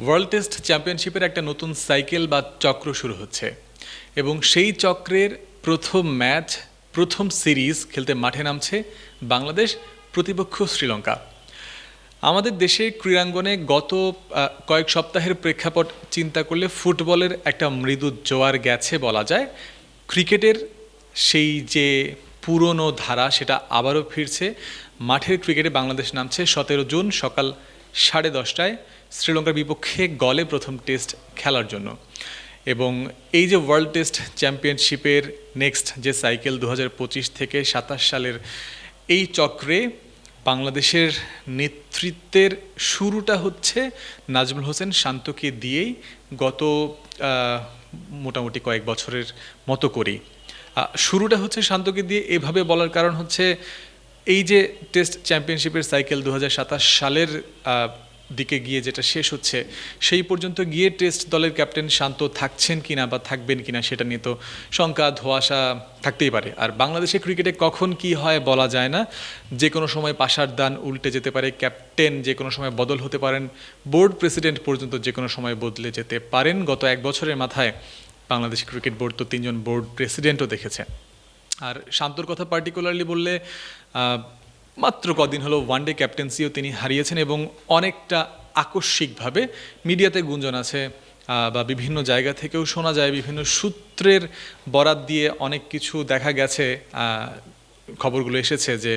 World test চ্যাম্পিয়নশিপের একটা নতুন সাইকেল বা চক্র শুরু হচ্ছে। এবং সেই চক্রের প্রথম ম্যাচ প্রথম সিরিজ খেলতে মাঠে নামছে বাংলাদেশ প্রতিপক্ষ শ্রীলঙ্কা। আমাদের দেশে ক্রীড়াঙ্গনে গত কয়েক সপ্তাহের প্রেক্ষাপট চিন্তা করলে ফুটবলের একটা মৃদু জোয়ার গেছে বলা যায়। ক্রিকেটের সেই যে পুরনো ধারা সেটা আবারও ফিরছে। মাঠের ক্রিকেটে বাংলাদেশ নামছে সতেরো জুন সকাল সাড়ে দশটায়। শ্রীলঙ্কার বিপক্ষে গলে প্রথম টেস্ট খেলার জন্য। এবং এই যে ওয়ার্ল্ড টেস্ট চ্যাম্পিয়নশিপের নেক্সট যে সাইকেল দু হাজার পঁচিশ থেকে সাতাশ সালের এই চক্রে বাংলাদেশের নেতৃত্বের শুরুটা হচ্ছে নাজমুল হোসেন শান্তকে দিয়েই গত মোটামুটি কয়েক বছরের মতো করেই। শুরুটা হচ্ছে শান্তকে দিয়ে। এভাবে বলার কারণ হচ্ছে এই যে টেস্ট চ্যাম্পিয়নশিপের সাইকেল দু হাজার সাতাশ সালের দিকে গিয়ে যেটা শেষ হচ্ছে, সেই পর্যন্ত গিয়ে টেস্ট দলের ক্যাপ্টেন শান্ত থাকছেন কিনা বা থাকবেন কিনা সেটা নিয়ে তো শঙ্কা, ধোয়াশা থাকতেই পারে। আর বাংলাদেশের ক্রিকেটে কখন কি হয় বলা যায় না। যে কোনো সময় পাশার দান উল্টে যেতে পারে ক্যাপ্টেন যে কোনো সময় বদল হতে পারেন বোর্ড প্রেসিডেন্ট পর্যন্ত যে কোনো সময় বদলে যেতে পারেন। গত এক বছরের মাথায় বাংলাদেশ ক্রিকেট বোর্ড তো তিনজন বোর্ড প্রেসিডেন্টও দেখেছে। আর শান্তর কথা পার্টিকুলারলি বললে মাত্র কদিন হলো ওয়ানডে ক্যাপ্টেন্সিও তিনি হারিয়েছেন এবং অনেকটা আকস্মিকভাবে মিডিয়াতে গুঞ্জন আছে বা বিভিন্ন জায়গা থেকেও শোনা যায়, বিভিন্ন সূত্রের বরাত দিয়ে অনেক কিছু দেখা গেছে খবরগুলো এসেছে যে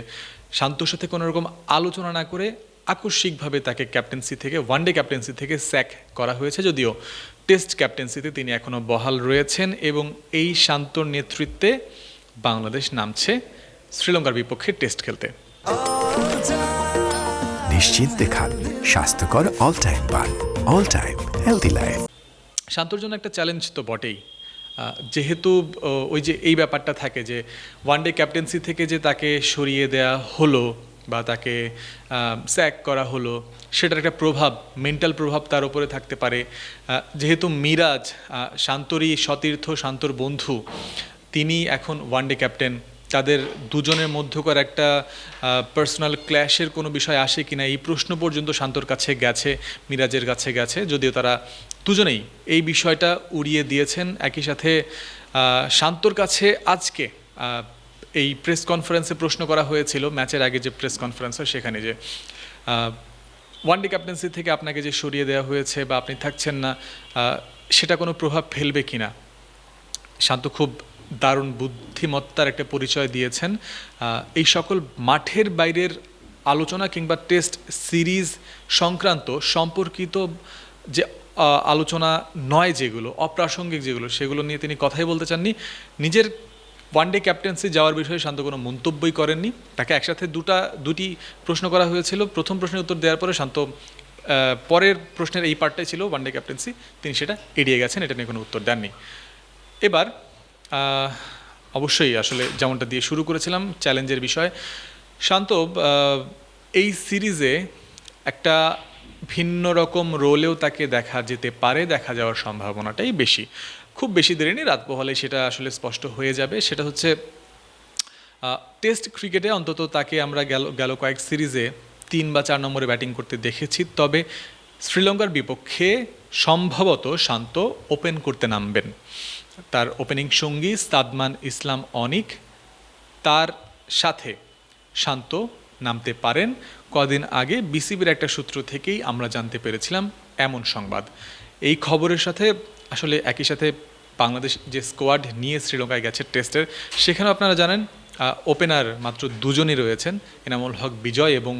শান্তর সাথে কোনো রকম আলোচনা না করে আকস্মিকভাবে তাকে ক্যাপ্টেন্সি থেকে ওয়ানডে ক্যাপ্টেন্সি থেকে স্যাক করা হয়েছে যদিও টেস্ট ক্যাপ্টেন্সিতে তিনি এখনও বহাল রয়েছেন এবং এই শান্তর নেতৃত্বে বাংলাদেশ নামছে শ্রীলঙ্কার বিপক্ষে টেস্ট খেলতে। নিশ্চিন্তে খান, স্বাস্থ্যকর অল টাইম পান অল টাইম হেলদি লাইফ শান্তর জন্য একটা চ্যালেঞ্জ তো বটেই। যেহেতু ওই যে এই ব্যাপারটা থাকে যে ওয়ান ডে ক্যাপ্টেন্সি থেকে যে তাকে সরিয়ে দেয়া হলো বা তাকে স্যাক করা হলো, সেটার একটা প্রভাব মেন্টাল প্রভাব তার উপরে থাকতে পারে। যেহেতু মিরাজ শান্তরই সতীর্থ, শান্তর বন্ধু, তিনি এখন ওয়ান ডে ক্যাপ্টেন তাদের দুজনের মধ্যকার একটা পার্সোনাল ক্ল্যাশের কোনো বিষয় আসে কিনা, এই প্রশ্ন পর্যন্ত শান্তর কাছে গেছে, মিরাজের কাছে গেছে, যদিও তারা দুজনেই এই বিষয়টা উড়িয়ে দিয়েছেন। একই সাথে শান্তর কাছে আজকে এই প্রেস কনফারেন্সে প্রশ্ন করা হয়েছিল, ম্যাচের আগে যে প্রেস কনফারেন্স হয় সেখানে যে ওয়ানডে ক্যাপ্টেন্সি থেকে আপনাকে যে সরিয়ে দেওয়া হয়েছে বা আপনি থাকছেন না সেটা কোনো প্রভাব ফেলবে কিনা? শান্ত খুব দারুণ বুদ্ধিমত্তার একটা পরিচয় দিয়েছেন। এই সকল মাঠের বাইরের আলোচনা কিংবা টেস্ট সিরিজ সংক্রান্ত সম্পর্কিত যে আলোচনা নয় যেগুলো, অপ্রাসঙ্গিক যেগুলো, সেগুলো নিয়ে তিনি কথাই বলতে চাননি। নিজের ওয়ানডে ক্যাপ্টেন্সি যাওয়ার বিষয়ে শান্ত কোনো মন্তব্যই করেননি। তাকে একসাথে দুটা, দুটি প্রশ্ন করা হয়েছিল। প্রথম প্রশ্নের উত্তর দেওয়ার পরে শান্ত পরের প্রশ্নের এই পার্টটাই ছিল ওয়ানডে ক্যাপ্টেন্সি তিনি সেটা এড়িয়ে গেছেন, এটা নিয়ে কোনো উত্তর দেননি। এবার অবশ্যই আসলে যেমনটা দিয়ে শুরু করেছিলাম চ্যালেঞ্জের বিষয়। শান্ত এই সিরিজে একটা ভিন্ন রকম রোলেও তাকে দেখা যেতে পারে, দেখা যাওয়ার সম্ভাবনাটাই বেশি। খুব বেশি দেরি নেই, রাত পোহালে সেটা আসলে স্পষ্ট হয়ে যাবে। সেটা হচ্ছে টেস্ট ক্রিকেটে অন্তত তাকে আমরা গেল গেল কয়েক সিরিজে তিন বা চার নম্বরে ব্যাটিং করতে দেখেছি। তবে শ্রীলঙ্কার বিপক্ষে সম্ভবত শান্ত ওপেন করতে নামবেন। তার ওপেনিং সঙ্গী সাদমান ইসলাম অনিক তার সাথে শান্ত নামতে পারেন। কদিন আগে বিসিবির একটা সূত্র থেকেই আমরা জানতে পেরেছিলাম এমন সংবাদ। এই খবরের সাথে, আসলে একই সাথে বাংলাদেশ যে স্কোয়াড নিয়ে শ্রীলঙ্কায় গেছে টেস্টের সেখানেও আপনারা জানেন ওপেনার মাত্র দুজনই রয়েছেন, এনামুল হক বিজয় এবং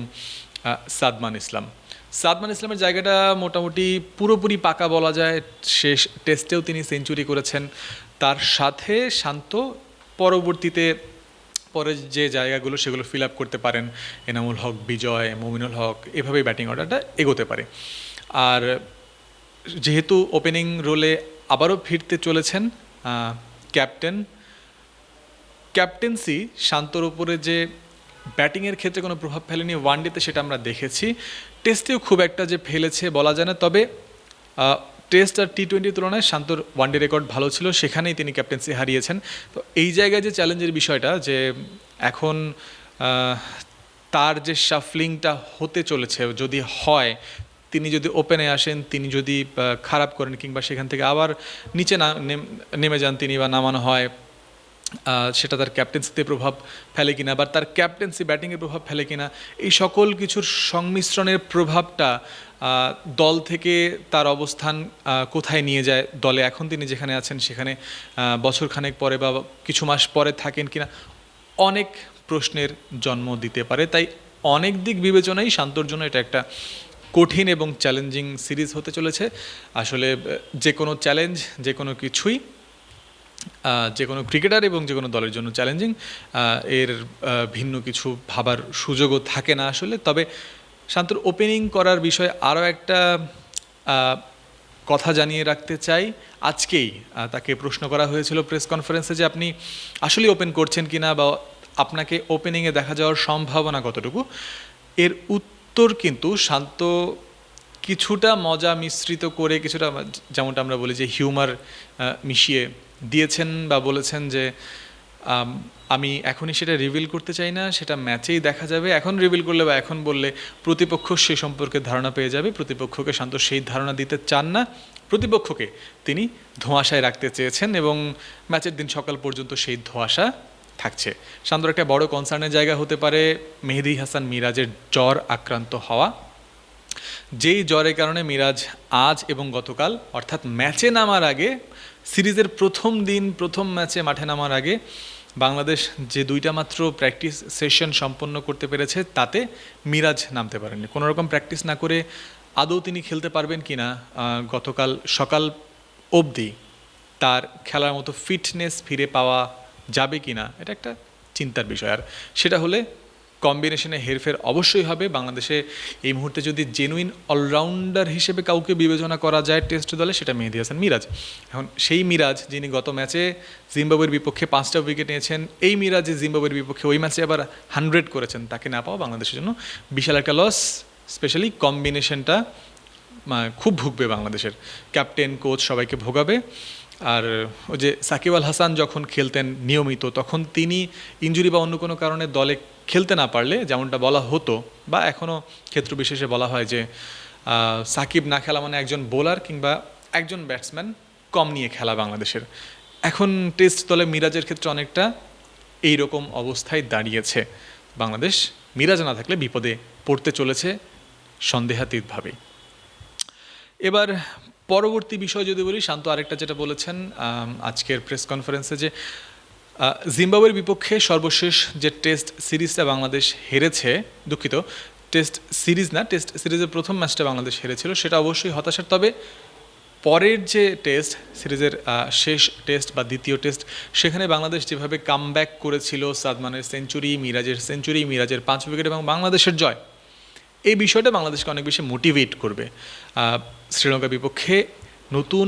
সাদমান ইসলাম। সাদমান ইসলামের জায়গাটা মোটামুটি পুরোপুরি পাকা বলা যায়। শেষ টেস্টেও তিনি সেঞ্চুরি করেছেন। তার সাথে শান্ত পরবর্তীতে পরে যে জায়গাগুলো সেগুলো ফিল আপ করতে পারেন। এনামুল হক, বিজয়, মমিনুল হক, এভাবেই ব্যাটিং অর্ডারটা এগোতে পারে। আর যেহেতু ওপেনিং রোলে আবারও ফিরতে চলেছেন ক্যাপ্টেন ক্যাপ্টেন্সি শান্তর উপরে যে ব্যাটিংয়ের ক্ষেত্রে কোনো প্রভাব ফেলেনি। ওয়ানডেতে সেটা আমরা দেখেছি। টেস্টেও খুব একটা যে ফেলেছে বলা যায় না, তবে টেস্ট আর টি টোয়েন্টির তুলনায় শান্তর ওয়ানডে রেকর্ড ভালো ছিল। সেখানেই তিনি ক্যাপ্টেন্সি হারিয়েছেন। তো এই জায়গায় যে চ্যালেঞ্জের বিষয়টা, যে এখন তার যে শাফলিংটা হতে চলেছে, যদি হয়, তিনি যদি ওপেনে আসেন, তিনি যদি খারাপ করেন কিংবা সেখান থেকে আবার নিচে না নেমে যান তিনি বা নামানো হয় সেটা তার ক্যাপ্টেন্সিতে প্রভাব ফেলে কিনা বা তার ক্যাপ্টেন্সি ব্যাটিংয়ে প্রভাব ফেলে কিনা, এই সকল কিছুর সংমিশ্রণের প্রভাবটা দল থেকে তার অবস্থান কোথায় নিয়ে যায়, দলে এখন তিনি যেখানে আছেন সেখানে বছরখানেক পরে বা কিছু মাস পরে থাকেন কিনা, অনেক প্রশ্নের জন্ম দিতে পারে। তাই অনেক দিক বিবেচনায় শান্তর জন্য এটা একটা কঠিন এবং চ্যালেঞ্জিং সিরিজ হতে চলেছে। আসলে যে কোনো চ্যালেঞ্জ যে কোনো কিছুই যে কোনো ক্রিকেটার এবং যে কোনো দলের জন্য চ্যালেঞ্জিং এর ভিন্ন কিছু ভাবার সুযোগও থাকে না আসলে। তবে শান্তর ওপেনিং করার বিষয়ে আরও একটা কথা জানিয়ে রাখতে চাই। আজকেই তাকে প্রশ্ন করা হয়েছিল প্রেস কনফারেন্সে যে আপনি আসলে ওপেন করছেন কিনা বা আপনাকে ওপেনিংয়ে দেখা যাওয়ার সম্ভাবনা কতটুকু। এর উত্তর কিন্তু শান্ত কিছুটা মজা মিশ্রিত করে কিছুটা, যেমনটা আমরা বলি যে হিউমার মিশিয়ে দিয়েছেন বা বলেছেন যে, আমি এখনই সেটা রিভিল করতে চাই না, সেটা ম্যাচেই দেখা যাবে। এখন রিভিল করলে বা এখন বললে প্রতিপক্ষ সে সম্পর্কে ধারণা পেয়ে যাবে, প্রতিপক্ষকে শান্ত সেই ধারণা দিতে চান না। প্রতিপক্ষকে তিনি ধোঁয়াশায় রাখতে চেয়েছেন এবং ম্যাচের দিন সকাল পর্যন্ত সেই ধোঁয়াশা থাকছে। শান্তর একটা বড় কনসার্নের জায়গা হতে পারে মেহেদি হাসান মিরাজের জ্বর আক্রান্ত হওয়া। যেই জ্বরের কারণে মিরাজ আজ এবং গতকাল, অর্থাৎ ম্যাচে নামার আগে সিরিজের প্রথম দিন, প্রথম ম্যাচে মাঠে নামার আগে বাংলাদেশ যে দুইটা মাত্র প্র্যাকটিস সেশন সম্পন্ন করতে পেরেছে, তাতে মিরাজ নামতে পারেননি। কোনো রকম প্র্যাকটিস না করে আদৌ তিনি খেলতে পারবেন কি না গতকাল সকাল অবধি তার খেলার মতো ফিটনেস ফিরে পাওয়া যাবে কি না এটা একটা চিন্তার বিষয়। আর সেটা হলে কম্বিনেশনে হেরফের অবশ্যই হবে। বাংলাদেশে এই মুহূর্তে যদি জেনুইন অলরাউন্ডার হিসেবে কাউকে বিবেচনা করা যায় টেস্ট দলে, সেটা মেহেদি হাসান মিরাজ। এখন সেই মিরাজ যিনি গত ম্যাচে জিম্বাবুয়ের বিপক্ষে পাঁচটা উইকেট নিয়েছেন, এই মিরাজ জিম্বাবুয়ের বিপক্ষে ওই ম্যাচে আবার হান্ড্রেড করেছেন, তাকে না পাওয়া বাংলাদেশের জন্য বিশাল একটা লস স্পেশালি কম্বিনেশনটা খুব ভুগবে বাংলাদেশের। ক্যাপ্টেন কোচ সবাইকে ভোগাবে। আর ওই যে সাকিব আল হাসান যখন খেলতেন নিয়মিত, তখন তিনি ইঞ্জুরি বা অন্য কোনো কারণে দলে খেলতে না পারলে যেমনটা বলা হতো বা এখনও ক্ষেত্র বিশেষে বলা হয় যে সাকিব না খেলা মানে একজন বোলার কিংবা একজন ব্যাটসম্যান কম নিয়ে খেলা বাংলাদেশের। এখন টেস্ট দলে মিরাজের ক্ষেত্রে অনেকটা এই রকম অবস্থায় দাঁড়িয়েছে। বাংলাদেশ মিরাজ না থাকলে বিপদে পড়তে চলেছে সন্দেহাতীতভাবেই। এবার পরবর্তী বিষয় যদি বলি, শান্ত আরেকটা যেটা বলেছেন আজকের প্রেস কনফারেন্সে যে জিম্বাবুয়ের বিপক্ষে সর্বশেষ যে টেস্ট সিরিজটা বাংলাদেশ হেরেছে, দুঃখিত টেস্ট সিরিজ না টেস্ট সিরিজের প্রথম ম্যাচটা বাংলাদেশ হেরেছিল, সেটা অবশ্যই হতাশার। তবে পরের যে টেস্ট সিরিজের শেষ টেস্ট বা দ্বিতীয় টেস্ট সেখানে বাংলাদেশ যেভাবে কামব্যাক করেছিল সাদমানের সেঞ্চুরি, মিরাজের সেঞ্চুরি, মিরাজের পাঁচ উইকেট এবং বাংলাদেশের জয় এই বিষয়টা বাংলাদেশকে অনেক বেশি মোটিভেট করবে। শ্রীলঙ্কার বিপক্ষে নতুন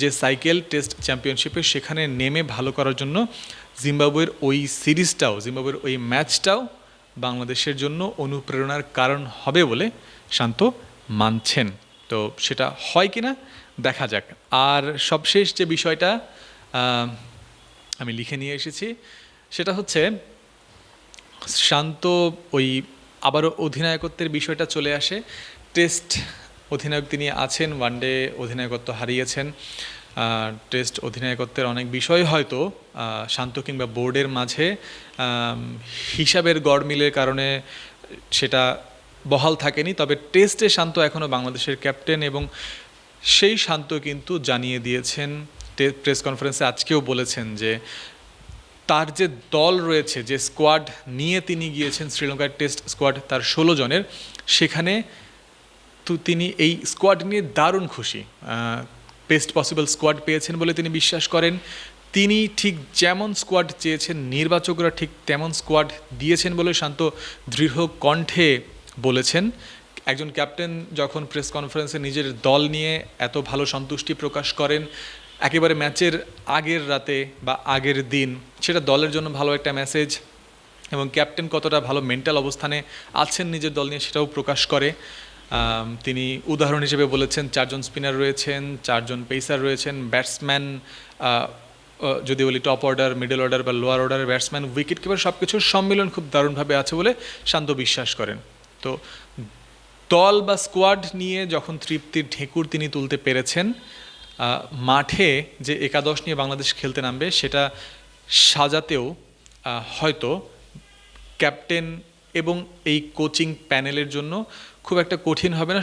যে সাইকেল টেস্ট চ্যাম্পিয়নশিপে সেখানে নেমে ভালো করার জন্য জিম্বাবুয়ের ওই সিরিজটাও, জিম্বাবুয়ের ওই ম্যাচটাও বাংলাদেশের জন্য অনুপ্রেরণার কারণ হবে বলে শান্ত মানছেন। তো সেটা হয় কিনা দেখা যাক। আর সবশেষ যে বিষয়টা আমি লিখে নিয়ে এসেছি, সেটা হচ্ছে শান্ত ওই আবারও অধিনায়কত্বের বিষয়টা চলে আসে। টেস্ট অধিনায়ক তিনি আছেন ওয়ানডে অধিনায়কত্ব হারিয়েছেন। টেস্ট অধিনায়কত্বের অনেক বিষয় হয়তো শান্ত কিংবা বোর্ডের মাঝে হিসাবের গড়মিলের কারণে সেটা বহাল থাকেনি। তবে টেস্টে শান্ত এখনও বাংলাদেশের ক্যাপ্টেন এবং সেই শান্ত কিন্তু জানিয়ে দিয়েছেন প্রেস কনফারেন্সে আজকেও বলেছেন যে তার যে দল রয়েছে, যে স্কোয়াড নিয়ে তিনি গিয়েছেন, শ্রীলঙ্কার টেস্ট স্কোয়াড তার ষোলো জনের, সেখানে তো তিনি এই স্কোয়াড নিয়ে দারুণ খুশি। বেস্ট পসিবল স্কোয়াড পেয়েছেন বলে তিনি বিশ্বাস করেন। তিনি ঠিক যেমন স্কোয়াড চেয়েছেন, নির্বাচকরা ঠিক তেমন স্কোয়াড দিয়েছেন বলে শান্ত দৃঢ় কণ্ঠে বলেছেন। একজন ক্যাপ্টেন যখন প্রেস কনফারেন্সে নিজের দল নিয়ে এত ভালো সন্তুষ্টি প্রকাশ করেন একেবারে ম্যাচের আগের রাতে বা আগের দিন, সেটা দলের জন্য ভালো একটা মেসেজ এবং ক্যাপ্টেন কতটা ভালো মেন্টাল অবস্থানে আছেন নিজের দল নিয়ে সেটাও প্রকাশ করে। তিনি উদাহরণ হিসেবে বলেছেন, চারজন স্পিনার রয়েছেন, চারজন পেসার রয়েছেন ব্যাটসম্যান যদি বলি টপ অর্ডার মিডল অর্ডার বা লোয়ার অর্ডারের ব্যাটসম্যান উইকেট কিপার সব কিছুর সম্মিলন খুব দারুণভাবে আছে বলে শান্ত বিশ্বাস করেন। তো দল বা স্কোয়াড নিয়ে যখন তৃপ্তির ঢেকুর তিনি তুলতে পেরেছেন মাঠে যে একাদশ নিয়ে বাংলাদেশ খেলতে নামবে, সেটা সাজাতেও হয়তো ক্যাপ্টেন এবং এই কোচিং প্যানেলের জন্য খুব একটা কঠিন হবে না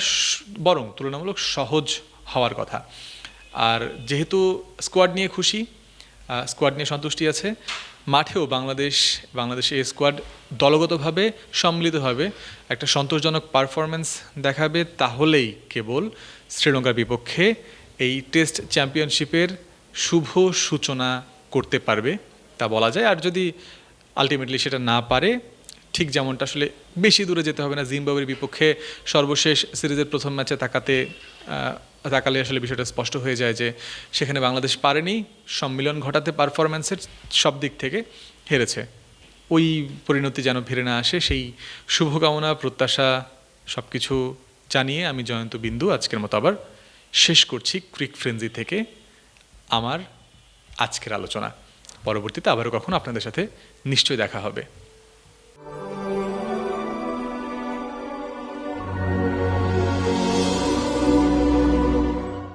বরং তুলনামূলক সহজ হওয়ার কথা। আর যেহেতু স্কোয়াড নিয়ে খুশি স্কোয়াড নিয়ে সন্তুষ্টি আছে, মাঠেও বাংলাদেশ বাংলাদেশ এই স্কোয়াড দলগতভাবে সম্মিলিতভাবে একটা সন্তোষজনক পারফরমেন্স দেখাবে, তাহলেই কেবল শ্রীলঙ্কার বিপক্ষে এই টেস্ট চ্যাম্পিয়নশিপের শুভ সূচনা করতে পারবে, তা বলা যায়। আর যদি আলটিমেটলি সেটা না পারে, ঠিক যেমনটা আসলে বেশি দূরে যেতে হবে না। জিম্বাবুয়ের বিপক্ষে সর্বশেষ সিরিজের প্রথম ম্যাচে তাকাতে তাকালে আসলে বিষয়টা স্পষ্ট হয়ে যায় যে সেখানে বাংলাদেশ পারেনি। সম্মিলন ঘটাতে পারফরম্যান্সের সব দিক থেকে হেরেছে। ওই পরিণতি যেন ফিরে না আসে, সেই শুভকামনা, প্রত্যাশা সব কিছু জানিয়ে আমি জয়ন্ত বিন্দু। আজকের মতো আবার শেষ করছি ক্রিক ফ্রেন্জি থেকে আমার আজকের আলোচনা। পরবর্তীতে আবারও কখনো আপনাদের সাথে নিশ্চয়ই দেখা হবে।